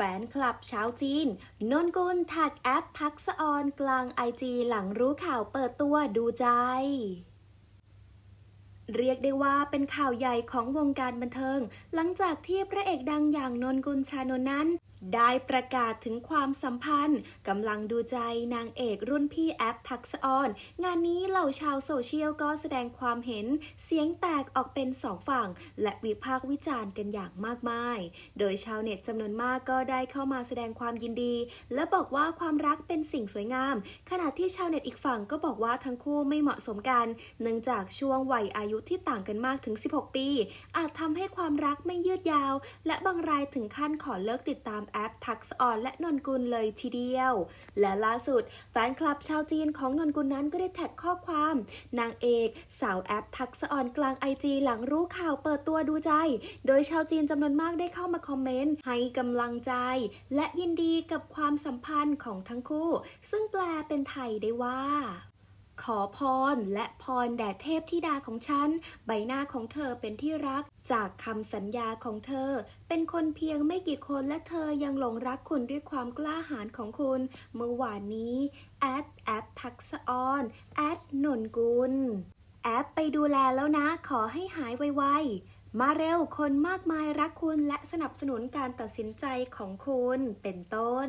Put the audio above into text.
แฟนคลับชาวจีน นนกุลแท็กแอปทักษออนกลางไอจีหลังรู้ข่าวเปิดตัวดูใจ เรียกได้ว่าเป็นข่าวใหญ่ของวงการบันเทิง หลังจากที่พระเอกดังอย่างนนกุลชานนนั้น ได้ประกาศถึงความสัมพันธ์กำลังดูใจนางเอกรุ่นพี่แอปทักษออน งานนี้เหล่าชาวโซเชียลก็แสดงความเห็นเสียงแตกออกเป็นสองฝั่ง และวิพากษ์วิจารณ์กันอย่างมากมาย โดยชาวเน็ตจำนวนมากก็ได้เข้ามาแสดงความยินดี และบอกว่าความรักเป็นสิ่งสวยงาม ขณะที่ชาวเน็ตอีกฝั่งก็บอกว่าทั้งคู่ไม่เหมาะสมกัน เนื่องจากช่วงวัยอายุที่ต่างกันมากถึง 16 ปี อาจทำให้ความรักไม่ยืดยาว และบางรายถึงขั้นขอเลิกติดตามแอปทักษออนและนนกุลเลยทีเดียว และล่าสุดแฟนคลับชาวจีนของนนกุลนั้นก็ได้แท็กข้อความ นางเอกสาวแอปทักษออนกลางไอจีหลังรู้ข่าวเปิดตัวดูใจ โดยชาวจีนจำนวนมากได้เข้ามาคอมเมนต์ให้กำลังใจ และยินดีกับความสัมพันธ์ของทั้งคู่ ซึ่งแปลเป็นไทยได้ว่า ขอพรและพรแด่เทพธิดาของฉัน ใบหน้าของเธอเป็นที่รัก จากคำสัญญาของเธอ เป็นคนเพียงไม่กี่คนและเธอยังหลงรักคุณด้วยความกล้าหาญของคุณ เมื่อวานนี้แอดแอปทักษออนแอดนนกุลแอปไปดูแลแล้วนะ ขอให้หายไวๆ มาเร็วคนมากมายรักคุณและสนับสนุนการตัดสินใจของคุณเป็นต้น